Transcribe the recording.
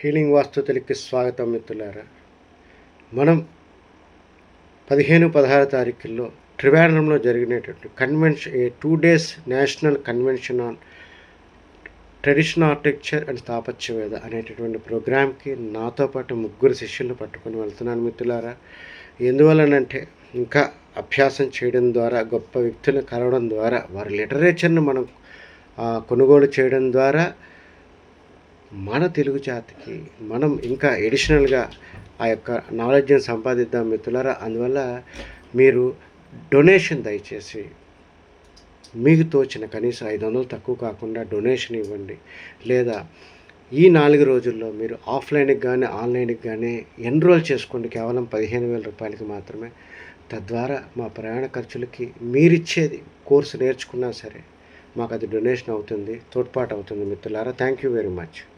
Healing వాస్తుతులకి స్వాగతం మిత్రులారా. మనం పదిహేను పదహారు తారీఖుల్లో ట్రివాండ్రంలో జరిగినటువంటి convention a two days national convention on traditional architecture and స్థాపత్యవేద అనేటటువంటి ప్రోగ్రామ్కి నాతో పాటు ముగ్గురు శిష్యులను పట్టుకొని వెళ్తున్నాను మిత్రులారా. ఎందువలనంటే ఇంకా అభ్యాసం చేయడం ద్వారా గొప్ప వ్యక్తులను కలవడం ద్వారా వారి లిటరేచర్ను మనం కొనుగోలు చేయడం ద్వారా మన తెలుగు జాతికి మనం ఇంకా ఎడిషనల్గా ఆ యొక్క నాలెడ్జ్ని సంపాదిద్దాం మిత్రులారా. అందువల్ల మీరు డొనేషన్ దయచేసి మీకు తోచిన కనీసం ఐదు వందలు తక్కువ కాకుండా డొనేషన్ ఇవ్వండి. లేదా ఈ నాలుగు రోజుల్లో మీరు ఆఫ్లైన్కి కానీ ఆన్లైన్కి కానీ ఎన్రోల్ చేసుకోండి. కేవలం పదిహేను వేల రూపాయలకి మాత్రమే. తద్వారా మా ప్రయాణ ఖర్చులకి మీరిచ్చేది కోర్సు నేర్చుకున్నా సరే మాకు అది డొనేషన్ అవుతుంది తోడ్పాటు అవుతుంది మిత్రులారా. Thank you very much.